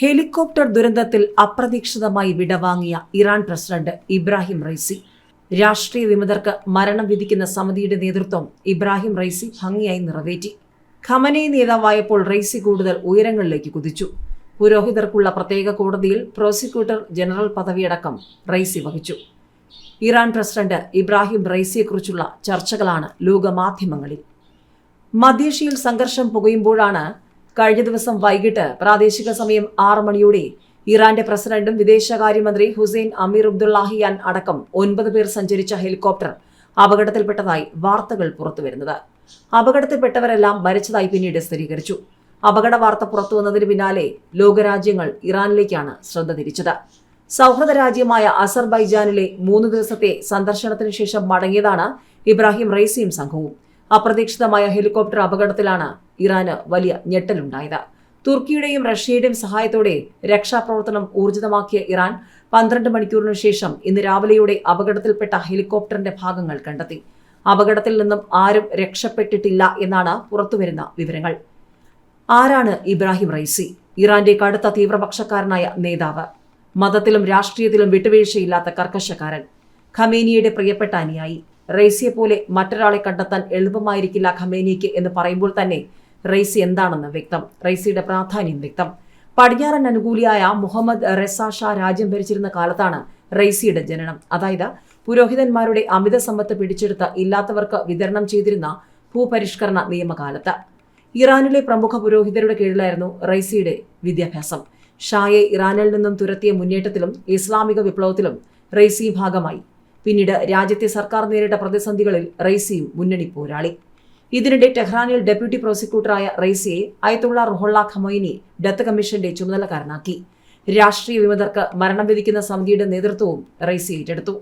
Helicopter ദുരന്തത്തിൽ അപ്രതീക്ഷിതമായി വിടവാങ്ങിയ ഇറാൻ പ്രസിഡന്റ് ഇബ്രാഹിം റൈസി രാഷ്ട്രീയ വിമതർക്ക് മരണം വിധിക്കുന്ന സമിതിയുടെ നേതൃത്വം ഇബ്രാഹിം റൈസി ഭംഗിയായി നിറവേറ്റി. ഖമനൈ നേതാവായപ്പോൾ റൈസി കൂടുതൽ ഉയരങ്ങളിലേക്ക് കുതിച്ചു. പുരോഹിതർക്കുള്ള പ്രത്യേക കോടതിയിൽ പ്രോസിക്യൂട്ടർ ജനറൽ പദവിയടക്കം റൈസി വഹിച്ചു. ഇറാൻ പ്രസിഡന്റ് ഇബ്രാഹിം റൈസിയെക്കുറിച്ചുള്ള ചർച്ചകളാണ് ലോകമാധ്യമങ്ങളിൽ. മധ്യേഷ്യയിൽ സംഘർഷം പുകയുമ്പോഴാണ് കഴിഞ്ഞ ദിവസം വൈകിട്ട് പ്രാദേശിക സമയം ആറ് മണിയോടെ ഇറാന്റെ പ്രസിഡന്റും വിദേശകാര്യമന്ത്രി ഹുസൈൻ അമീർ അബ്ദുള്ളാഹിയാൻ അടക്കം ഒൻപത് പേർ സഞ്ചരിച്ച ഹെലികോപ്റ്റർ അപകടത്തിൽപ്പെട്ടതായി വാർത്തകൾ പുറത്തുവരുന്നത്. അപകടത്തിൽപ്പെട്ടവരെല്ലാം മരിച്ചതായി പിന്നീട് സ്ഥിരീകരിച്ചു. അപകട വാർത്ത പുറത്തുവന്നതിന് പിന്നാലെ ലോകരാജ്യങ്ങൾ ഇറാനിലേക്കാണ് ശ്രദ്ധ തിരിച്ചത്. സൗഹൃദ രാജ്യമായ അസർബൈജാനിലെ മൂന്ന് ദിവസത്തെ സന്ദർശനത്തിന് ശേഷം മടങ്ങിയതാണ് ഇബ്രാഹിം റൈസിയും സംഘവും. അപ്രതീക്ഷിതമായ ഹെലികോപ്റ്റർ അപകടത്തിലാണ് ഇറാന് വലിയ ഞെട്ടലുണ്ടായത്. തുർക്കിയുടെയും റഷ്യയുടെയും സഹായത്തോടെ രക്ഷാപ്രവർത്തനം ഊർജിതമാക്കിയ ഇറാൻ പന്ത്രണ്ട് മണിക്കൂറിനു ശേഷം ഇന്ന് രാവിലെയോടെ അപകടത്തിൽപ്പെട്ട ഹെലികോപ്റ്ററിന്റെ ഭാഗങ്ങൾ കണ്ടെത്തി. അപകടത്തിൽ നിന്നും ആരും രക്ഷപ്പെട്ടിട്ടില്ല എന്നാണ് പുറത്തുവരുന്ന വിവരങ്ങൾ. ആരാണ് ഇബ്രാഹിം റൈസി ഇറാന്റെ കടുത്ത തീവ്രപക്ഷക്കാരനായ നേതാവ്. മതത്തിലും രാഷ്ട്രീയത്തിലും വിട്ടുവീഴ്ചയില്ലാത്ത കർക്കശക്കാരൻ. ഖമേനിയുടെ പ്രിയപ്പെട്ട അനുയായി. റൈസിയെ പോലെ മറ്റൊരാളെ കണ്ടെത്താൻ എളുപ്പമായിരിക്കില്ല ഖമേനിക്ക് എന്ന് പറയുമ്പോൾ തന്നെ റൈസി എന്താണെന്ന് വ്യക്തം. റൈസിയുടെ പ്രാധാന്യം വ്യക്തം. പടിഞ്ഞാറൻ അനുകൂലിയായ മുഹമ്മദ് റെസ ഷാ രാജ്യം ഭരിച്ചിരുന്ന കാലത്താണ് റൈസിയുടെ ജനനം. അതായത് പുരോഹിതന്മാരുടെ അമിത സമ്പത്ത് പിടിച്ചെടുത്ത് ഇല്ലാത്തവർക്ക് വിതരണം ചെയ്തിരുന്ന ഭൂപരിഷ്കരണ നിയമകാലത്ത്. ഇറാനിലെ പ്രമുഖ പുരോഹിതരുടെ കീഴിലായിരുന്നു റൈസിയുടെ വിദ്യാഭ്യാസം. ഷായെ ഇറാനിൽ നിന്നും തുരത്തിയ മുന്നേറ്റത്തിലും ഇസ്ലാമിക വിപ്ലവത്തിലും റൈസി ഭാഗമായി. പിന്നീട് രാജ്യത്തെ സർക്കാർ നേരിട്ട പ്രതിസന്ധികളിൽ റൈസിയും മുന്നണി പോരാളി. ഇതിനിടെ ടെഹ്റാനിൽ ഡെപ്യൂട്ടി പ്രോസിക്യൂട്ടറായ റൈസിയെ അയത്തുള്ള റുഹുള്ള ഖമൊയിനി ഡെത്ത് കമ്മീഷന്റെ ചുമതലക്കാരനാക്കി. രാഷ്ട്രീയ വിമതർക്ക് മരണം വിധിക്കുന്ന സമിതിയുടെ നേതൃത്വവും റൈസി ഏറ്റെടുത്തു.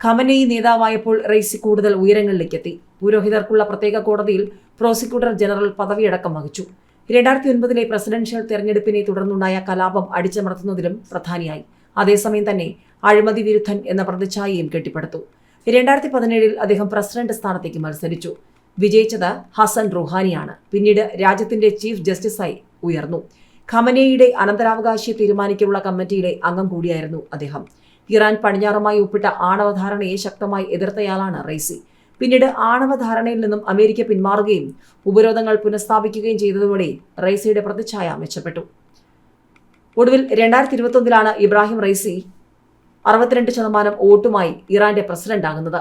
ഖമനൈ നേതാവായപ്പോൾ റൈസി കൂടുതൽ ഉയരങ്ങളിലേക്കെത്തി. പുരോഹിതർക്കുള്ള പ്രത്യേക കോടതിയിൽ പ്രോസിക്യൂട്ടർ ജനറൽ പദവിയടക്കം വഹിച്ചു. രണ്ടായിരത്തി ഒൻപതിലെ പ്രസിഡൻഷ്യൽ തെരഞ്ഞെടുപ്പിനെ തുടർന്നുണ്ടായ കലാപം അടിച്ചമർത്തുന്നതിലും പ്രധാനിയായി. അതേസമയം തന്നെ അഴിമതി വിരുദ്ധൻ എന്ന പ്രതിച്ഛായയും കെട്ടിപ്പടുത്തു. രണ്ടായിരത്തി പതിനേഴിൽ അദ്ദേഹം പ്രസിഡന്റ് സ്ഥാനത്തേക്ക് മത്സരിച്ചു. വിജയിച്ചത് ഹസൻ റുഹാനിയാണ്. പിന്നീട് രാജ്യത്തിന്റെ ചീഫ് ജസ്റ്റിസായി ഉയർന്നു. ഖമനേയുടെ അനന്തരാവകാശിയെ തീരുമാനിക്കാനുള്ള കമ്മിറ്റിയിലെ അംഗം കൂടിയായിരുന്നു അദ്ദേഹം. ഇറാൻ പടിഞ്ഞാറുമായി ഒപ്പിട്ട ആണവധാരണയെ ശക്തമായി എതിർത്തയാളാണ് റൈസി പിന്നീട് ആണവധാരണയിൽ നിന്നും അമേരിക്ക പിന്മാറുകയും ഉപരോധങ്ങൾ പുനഃസ്ഥാപിക്കുകയും ചെയ്തതോടെ റൈസിയുടെ പ്രതിച്ഛായ മെച്ചപ്പെട്ടു. ഒടുവിൽ രണ്ടായിരത്തി ഇരുപത്തൊന്നിലാണ് ഇബ്രാഹിം റൈസി അറുപത്തിരണ്ട് ശതമാനം വോട്ടുമായി ഇറാന്റെ പ്രസിഡന്റ് ആകുന്നത്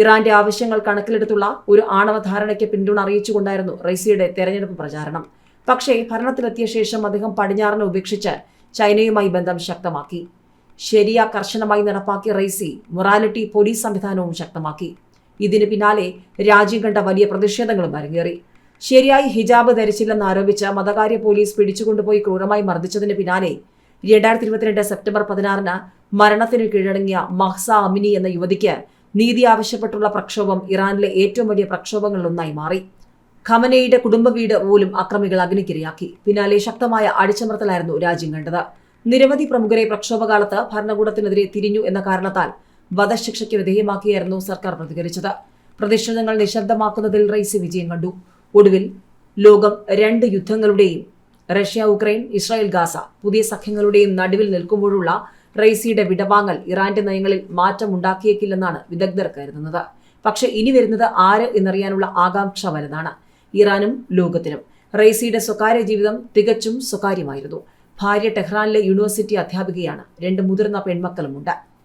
ഇറാന്റെ ആവശ്യങ്ങൾ കണക്കിലെടുത്തുള്ള ഒരു ആണവധാരണയ്ക്ക് പിന്തുണ അറിയിച്ചുകൊണ്ടായിരുന്നു റൈസിയുടെ തെരഞ്ഞെടുപ്പ് പ്രചാരണം. പക്ഷേ ഭരണത്തിലെത്തിയ ശേഷം അദ്ദേഹം പടിഞ്ഞാറിനെ ഉപേക്ഷിച്ച് ചൈനയുമായി ബന്ധം ശക്തമാക്കി. ശരിയ കർശനമായി നടപ്പാക്കിയ റൈസി മൊറാലിറ്റി പോലീസ് സംവിധാനവും ശക്തമാക്കി. ഇതിന് പിന്നാലെ രാജ്യം കണ്ട വലിയ പ്രതിഷേധങ്ങളും അരങ്ങേറി. ശരിയായി ഹിജാബ് ധരിച്ചില്ലെന്ന് ആരോപിച്ച് മതകാര്യ പോലീസ് പിടിച്ചുകൊണ്ടുപോയി ക്രൂരമായി മർദ്ദിച്ചതിന് പിന്നാലെ രണ്ടായിരത്തി ഇരുപത്തിരണ്ട് സെപ്റ്റംബർ പതിനാറിന് മരണത്തിന് കീഴടങ്ങിയ മഹ്സ അമിനി എന്ന യുവതിക്ക് നീതി ആവശ്യപ്പെട്ടുള്ള പ്രക്ഷോഭം ഇറാനിലെ ഏറ്റവും വലിയ പ്രക്ഷോഭങ്ങളിലൊന്നായി മാറി. ഖമനയുടെ കുടുംബ വീട് പോലും അക്രമികൾ അഗ്നിക്കിരയാക്കി. പിന്നാലെ ശക്തമായ അടിച്ചമർത്തലായിരുന്നു രാജ്യം കണ്ടത്. നിരവധി പ്രമുഖരെ പ്രക്ഷോഭകാലത്ത് ഭരണകൂടത്തിനെതിരെ തിരിഞ്ഞു എന്ന കാരണത്താൽ വധശിക്ഷയ്ക്ക് വിധേയമാക്കിയായിരുന്നു സർക്കാർ പ്രതികരിച്ചത്. പ്രതിഷേധങ്ങൾ നിശബ്ദമാക്കുന്നതിൽ റൈസ് വിജയം കണ്ടു. ഒടുവിൽ ലോകം രണ്ട് യുദ്ധങ്ങളുടെയും റഷ്യ ഉക്രൈൻ ഇസ്രായേൽ ഗാസ പുതിയ സഖ്യങ്ങളുടെയും നടുവിൽ നിൽക്കുമ്പോഴുള്ള റൈസിയുടെ വിടവാങ്ങൽ ഇറാന്റെ നയങ്ങളിൽ മാറ്റമുണ്ടാക്കിയേക്കില്ലെന്നാണ് വിദഗ്ധർ കരുതുന്നത്. പക്ഷേ ഇനി വരുന്നത് ആര് എന്നറിയാനുള്ള ആകാംക്ഷ വലുതാണ്. ഇറാനും ലോകത്തിനും റൈസിയുടെ സ്വകാര്യ ജീവിതം തികച്ചും സ്വകാര്യമായിരുന്നു. ഭാര്യ ടെഹ്റാനിലെ യൂണിവേഴ്സിറ്റി അധ്യാപികയാണ്. രണ്ട് മുതിർന്ന പെൺമക്കളുമുണ്ട്.